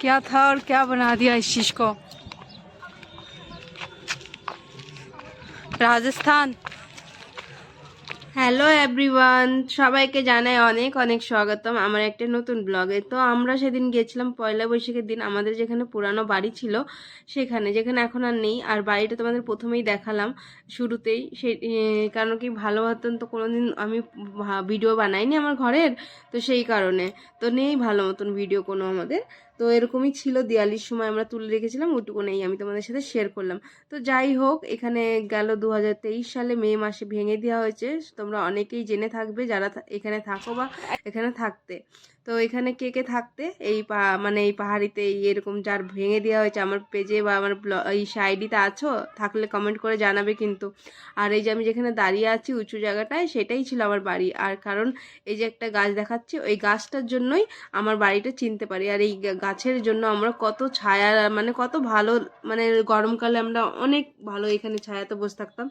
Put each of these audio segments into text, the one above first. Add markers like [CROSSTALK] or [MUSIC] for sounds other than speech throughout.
क्या था और क्या बना दिया इस चीज को राजस्थान হ্যালো এভরিওয়ান সবাইকে জানাই অনেক অনেক স্বাগতম আমার একটা নতুন ব্লগে তো আমরা সেদিন গেছিলাম পয়লা বৈশাখের দিন আমাদের যেখানে পুরানো বাড়ি ছিল সেখানে যেখানে এখন আর নেই আর বাড়িটা তোমাদের প্রথমেই দেখালাম শুরুতেই সে এ, কারণ কি ভালো মতন তো কোনোদিন আমি ভা- ভিডিও বানাইনি আমার ঘরের তো সেই কারণে তো নেই ভালো মতন ভিডিও কোনো আমাদের তো এরকমই ছিল দিওয়ালির সময় আমরা তুলে রেখেছিলাম ওইটুকু নেই আমি তোমাদের সাথে শেয়ার করলাম। তো যাই হোক, এখানে গেল দু হাজার তেইশ সালে মে মাসে ভেঙে দেওয়া হয়েছে, তোমরা অনেকেই জেনে থাকবে যারা এখানে থাকো বা এখানে থাকতে। তো এখানে কে কে থাকতে? এই মানে এই পাহাড়িতে এই এরকম যার ভেঙে দেওয়া হয়েছে, আমার পেজে বা আমার এই সাইডিতে আছো? থাকলে কমেন্ট করে জানাবে কিন্তু। আর এই যে আমি যেখানে দাঁড়িয়ে আছি, উঁচু জায়গাটায়, সেটাই ছিল আমার বাড়ি। আর কারণ এই যে একটা গাছ দেখাচ্ছি, ওই গাছটার জন্যই আমার বাড়িটা চিনতে পারি। আর এই গাছের জন্য আমরা কত ছায়া মানে কত ভালো মানে গরমকালে আমরা অনেক ভালো এখানে ছায়াতে বসে থাকতাম।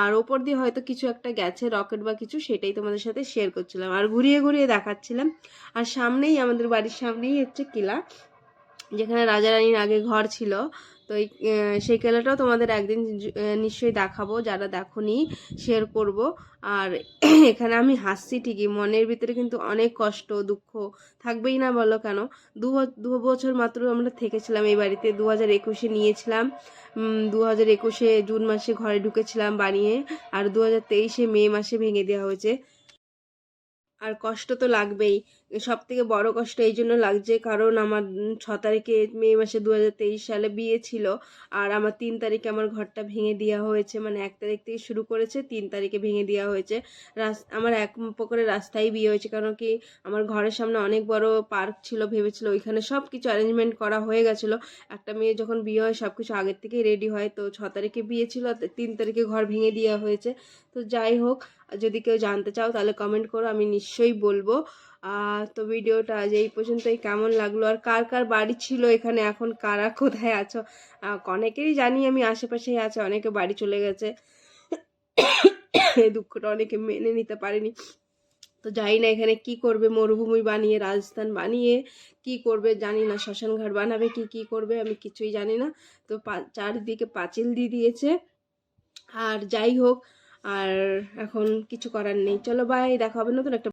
আর ওপর দিয়ে হয়তো কিছু একটা গেছে, রকেট বা কিছু, সেটাই তোমাদের সাথে শেয়ার করছিলাম। আর ঘুরিয়ে ঘুরিয়ে দেখাচ্ছিলাম। আর সামনেই, আমাদের বাড়ির সামনেই হচ্ছে কিলা, যেখানে রাজা রানীর আগে ঘর ছিল। তো এই সেই খেলাটাও তোমাদের একদিন নিশ্চয়ই দেখাবো, যারা দেখোনি শেয়ার করব। আর [CLEARS THROAT] এখানে আমি হাসছি ঠিকই, মনের ভিতরে কিন্তু অনেক কষ্ট, দুঃখ থাকবেই না বলো কেন? দু দু বছর মাত্র আমরা থেকেছিলাম এই বাড়িতে দু হাজার একুশে নিয়েছিলাম। দু হাজার একুশে জুন মাসে ঘরে ঢুকেছিলাম বানিয়ে আর দু হাজার তেইশে মে মাসে ভেঙে দেওয়া হয়েছে। আর কষ্ট তো লাগবেই। সব থেকে বড় কষ্ট এই জন্য লাগছে কারণ আমার ছ তারিখে মে মাসে দু হাজার তেইশ সালে বিয়ে ছিল আর আমার তিন তারিখে আমার ঘরটা ভেঙে দেওয়া হয়েছে। মানে এক তারিখ থেকে শুরু করেছে, তিন তারিখে ভেঙে দেওয়া হয়েছে। আমার এক প্রকারের রাস্তায় বিয়ে হয়েছে কারণ কি আমার ঘরের সামনে অনেক বড় পার্ক ছিল, ভেবেছিল ওইখানে সব কিছু অ্যারেঞ্জমেন্ট করা হয়ে গেছিল। একটা মেয়ে যখন বিয়ে হয় সব কিছু আগের থেকেই রেডি হয়। তো ছ তারিখে বিয়ে ছিল তিন তারিখে ঘর ভেঙে দেওয়া হয়েছে। তো যাই হোক যদি কেউ জানতে চাও, তাহলে কমেন্ট করো, আমি নিশ্চয়ই বলব। তো ভিডিওটা আজ এই পর্যন্তই। কেমন লাগল? আর কার কার বাড়ি ছিল এখানে? এখন কারা কোথায় আছো? অনেকেরই জানি আমি আশেপাশেই আছে, অনেকে বাড়ি চলে গেছে। এই দুঃখটা অনেকে মেনে নিতে পারেনি। তো জানি না এখানে কি করবে, মরুভূমি বানিয়ে, রাজস্থান বানিয়ে কি করবে, জানি না শ্মশান ঘাট বানাবে কি কি করবে, আমি কিছুই জানি না। তো চারিদিকে পাঁচিল দিয়ে দিয়েছে। আর যাই হোক আর এখন কিছু করার নেই। চলো বাই দেখা হবে নতুন একটা